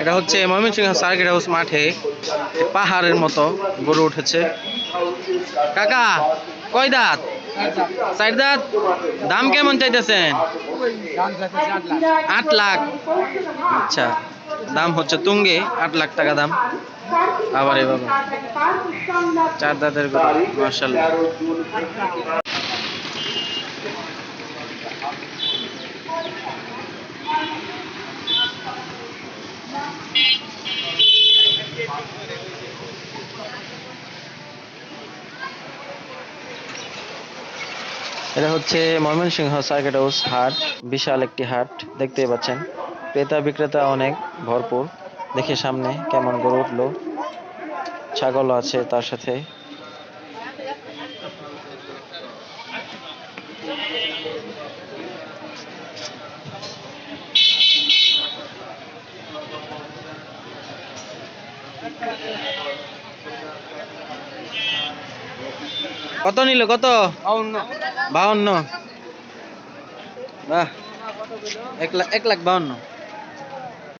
এটা হচ্ছে Mymensingh circuit house মাঠে পাহাড়ের মতো গড়ে উঠেছে। কাকা কয় দাঁত? চার দাঁত? দাম কেমন চাইতেছেন? আট লাখ। আচ্ছা দাম হচ্ছে তুঙ্গে, আট লাখ টাকা দাম। আবার এভাবে। চার দাঁতের গরু এটা হচ্ছে ময়মনসিংহ সার্কিট হাউস হাট, বিশাল একটি হাট, দেখতেই পাচ্ছেন। ক্রেতা বিক্রেতা অনেক, ভরপুর। দেখে সামনে কেমন গরু উঠল। ছাগলও আছে তার সাথে। কত নিল কত? বাউন্ন। বাহ। এক লাখ এক লাখ বাউন্ন।